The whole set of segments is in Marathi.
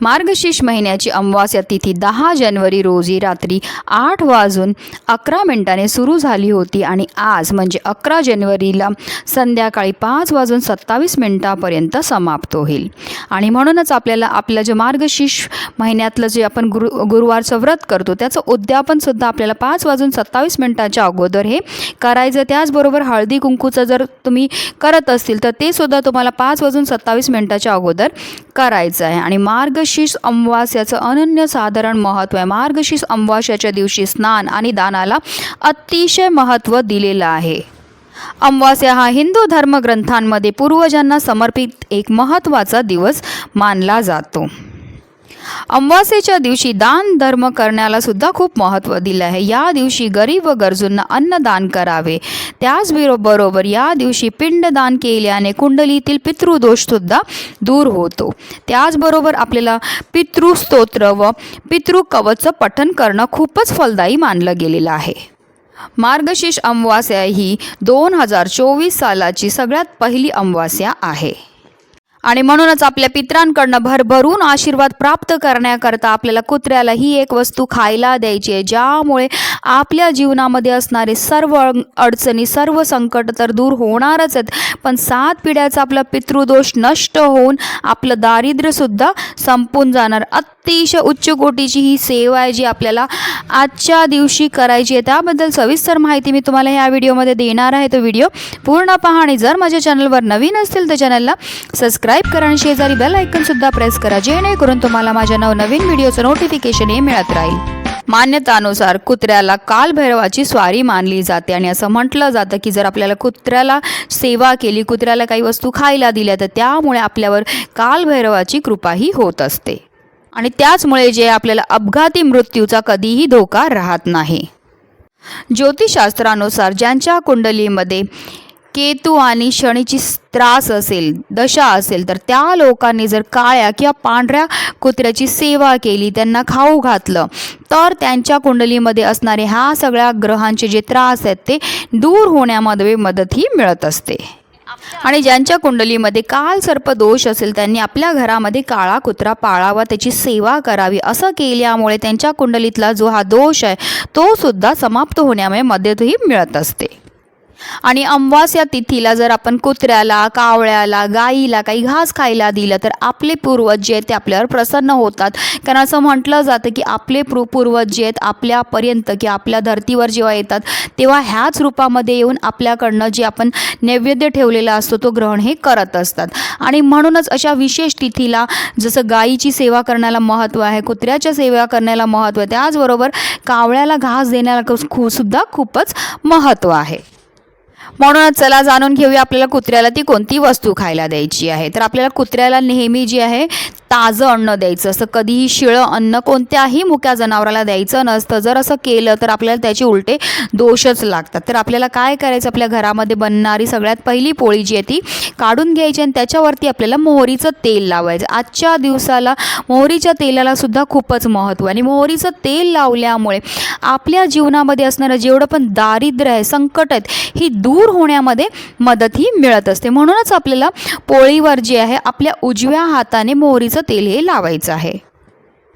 मार्गशीर्ष महिन्याची अमावास्या तिथी दहा जानेवारी रोजी रात्री आठ वाजून अकरा मिनिटाने सुरू झाली होती आणि आज म्हणजे अकरा जानेवारीला संध्याकाळी पाच वाजून सत्तावीस मिनिटापर्यंत समाप्त होईल. आणि म्हणूनच आपल्याला आपलं जे मार्गशीर्ष महिन्यातलं जे आपण गुरु गुरुवारचं व्रत करतो त्याचं उद्यापनसुद्धा आपल्याला पाच वाजून सत्तावीस मिनिटाच्या अगोदर हे करायचं. त्याचबरोबर हळदी कुंकूचं जर तुम्ही करत असतील तर ते सुद्धा तुम्हाला पाच वाजून सत्तावीस मिनिटाच्या अगोदर करायचं आहे. आणि मार्गशीर्ष अनन्य अनन्यसाधारण महत्त्व आहे. मार्गशीर्ष अमावास्याच्या दिवशी स्नान आणि दानाला अतिशय महत्त्व दिलेलं आहे. अमवास्या हा हिंदू धर्मग्रंथांमध्ये पूर्वजांना समर्पित एक महत्त्वाचा दिवस मानला जातो. अमावास्येच्या दिवशी दान धर्म करण्याला सुद्धा खूप महत्त्व दिलं आहे. या दिवशी गरीब व गरजूंना अन्नदान करावे. त्याचबरोबर या दिवशी पिंडदान केल्याने कुंडलीतील पितृदोषसुद्धा दूर होतो. त्याचबरोबर आपल्याला पितृस्तोत्र व पितृकवचं पठन करणं खूपच फलदायी मानलं गेलेलं आहे. मार्गशीर्ष अमावास्या ही दोन हजार चोवीस सालाची सगळ्यात पहिली अमावास्या आहे. आणि म्हणूनच आपल्या पित्रांकडनं भरभरून आशीर्वाद प्राप्त करण्याकरता आपल्याला कुत्र्याला ही एक वस्तू खायला द्यायची आहे. ज्यामुळे आपल्या जीवनामध्ये असणारे सर्व अडचणी सर्व संकट तर दूर होणारच आहेत. पण सात पिढ्याचा आपला पितृदोष नष्ट होऊन आपलं दारिद्र्यसुद्धा संपून जाणार. अतिशय उच्च कोटीची ही सेवा आहे जी आपल्याला आजच्या दिवशी करायची आहे. त्याबद्दल सविस्तर माहिती मी तुम्हाला ह्या व्हिडिओमध्ये देणार आहे. तो व्हिडिओ पूर्ण पहा आणि जर माझ्या चॅनलवर नवीन असतील तर चॅनलला सबस्क्राईब करा आणि शेजारी बेल ऐकनसुद्धा प्रेस करा जेणेकरून तुम्हाला माझ्या नवनवीन व्हिडिओचं नोटिफिकेशन हे मिळत राहील. मान्यतानुसार कुत्र्याला कालभैरवाची स्वारी मानली जाते आणि असं म्हटलं जातं की जर आपल्याला कुत्र्याला सेवा केली कुत्र्याला काही वस्तू खायला दिल्या तर त्यामुळे आपल्यावर कालभैरवाची कृपाही होत असते. आणि त्याचमुळे जे आपल्याला अपघाती मृत्यूचा कधीही धोका राहत नाही. ज्योतिषशास्त्रानुसार ज्यांच्या कुंडलीमध्ये केतू आणि शनीची त्रास असेल दशा असेल तर त्या लोकांनी जर काळ्या किंवा पांढऱ्या कुत्र्याची सेवा केली त्यांना खाऊ घातलं तर त्यांच्या कुंडलीमध्ये असणारे ह्या सगळ्या ग्रहांचे जे त्रास आहेत ते दूर होण्यामध्ये मदतही मिळत असते. आणि ज्यांच्या कुंडलीमध्ये काल सर्प दोष असेल त्यांनी आपल्या घरामध्ये काळा कुत्रा पाळावा त्याची सेवा करावी असं केल्यामुळे त्यांच्या कुंडलीतला जो हा दोष आहे तो सुद्धा समाप्त होण्यामुळे मदतही मिळत असते. आणि अमावास्या तिथीला जर आपण कुत्र्याला कावळ्याला गाईला काही घास खायला दिलं तर आपले पूर्वज जे आहेत ते आपल्यावर प्रसन्न होतात. कारण असं म्हटलं जातं की आपले पूर्व पूर्वज जे आहेत आपल्यापर्यंत की आपल्या धर्तीवर जेव्हा येतात तेव्हा ह्याच रूपामध्ये येऊन आपल्याकडनं जे आपण नैवेद्य ठेवलेला असतो तो ग्रहण हे करत असतात. आणि म्हणूनच अशा विशेष तिथीला जसं गाईची सेवा करण्याला महत्त्व आहे कुत्र्याच्या सेवा करण्याला महत्त्व आहे त्याचबरोबर कावळ्याला घास देण्याला सुद्धा खूपच महत्त्व आहे. म्हणूनच चला जाणून घेऊया आपल्याला कुत्र्याला ती कोणती वस्तू खायला द्यायची आहे. तर आपल्याला कुत्र्याला नेहमी जी आहे ताजं अन्न द्यायचं असं कधीही शिळं अन्न कोणत्याही मुक्या जनावराला द्यायचं नसतं. जर असं केलं तर आपल्याला त्याचे उलटे दोषच लागतात. तर आपल्याला काय करायचं? आपल्या घरामध्ये बनणारी सगळ्यात पहिली पोळी जी आहे ती काढून घ्यायची आणि त्याच्यावरती आपल्याला मोहरीचं तेल लावायचं. आजच्या दिवसाला मोहरीच्या तेलाला सुद्धा खूपच महत्त्व आणि मोहरीचं तेल लावल्यामुळे आपल्या जीवनामध्ये असणारं जेवढं पण दारिद्र्य आहे संकट आहेत ही दूर होण्यामध्ये मदतही मिळत असते. म्हणूनच आपल्याला पोळीवर जे आहे आपल्या उजव्या हाताने मोहरीचं तेल हे लावायचं आहे.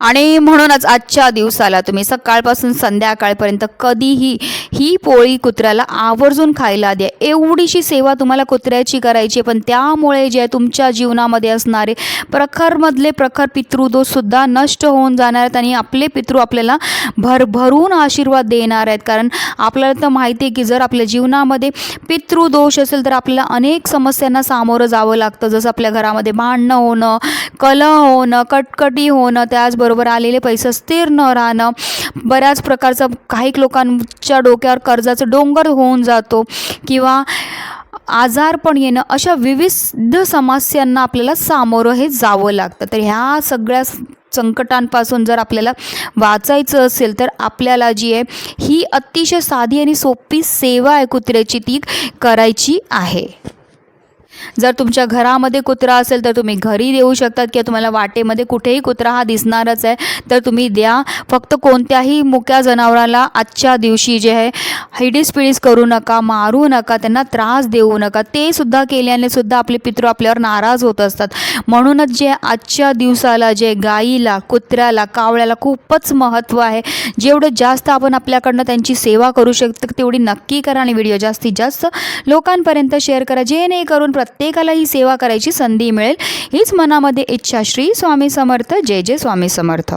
आणि म्हणूनच आजच्या दिवसाला तुम्ही सकाळपासून संध्याकाळपर्यंत कधीही ही पोळी कुत्र्याला आवर्जून खायला द्या. एवढीशी सेवा तुम्हाला कुत्र्याची करायची आहे पण त्यामुळे जे तुमच्या जीवनामध्ये असणारे प्रखरमधले प्रखर पितृदोषसुद्धा नष्ट होऊन जाणार आहेत आणि आपले पितृ आपल्याला भरभरून आशीर्वाद देणार आहेत. कारण आपल्याला तर माहिती आहे की जर आपल्या जीवनामध्ये पितृदोष असेल तर आपल्याला अनेक समस्यांना सामोरं जावं लागतं. जसं आपल्या घरामध्ये भांडणं होणं कलह होणं कटकटी होणं त्याचबरोबर आलेले पैसे स्थिर न राहणं बऱ्याच प्रकारचं काही लोकांच्या डोक्यावर कर्जाचं डोंगर होऊन जातो किंवा आजारपण येणं अशा विविध समस्यांना आपल्याला सामोरं हे जावं लागतं. तर ह्या सगळ्या संकटांपासून जर आपल्याला वाचायचं असेल तर आपल्याला जी आहे ही अतिशय साधी आणि सोपी सेवा आहे कुत्र्याची ती करायची आहे. जर तुमच्या घरामध्ये कुत्रा असेल तर तुम्ही घरी देऊ शकतात किंवा तुम्हाला वाटेमध्ये कुठेही कुत्रा हा दिसणारच आहे. तर तुम्ही द्या. फक्त कोणत्याही मुक्या जनावराला आजच्या दिवशी जे आहे हिडीस पिडीस करू नका मारू नका त्यांना त्रास देऊ नका. ते सुद्धा केल्याने सुद्धा आपले पितृ आपल्यावर नाराज होत असतात. म्हणूनच जे आजच्या दिवसाला जे गाईला कुत्र्याला कावळ्याला खूपच महत्त्व आहे. जेवढं जास्त आपण आपल्याकडनं त्यांची सेवा करू शकतो तेवढी नक्की करा आणि व्हिडिओ जास्तीत जास्त लोकांपर्यंत शेअर करा. जेणेकरून प्रत्येकाला ही सेवा करायची संधी मिळेल. हीच मनामध्ये इच्छा. श्री स्वामी समर्थ. जय जय स्वामी समर्थ.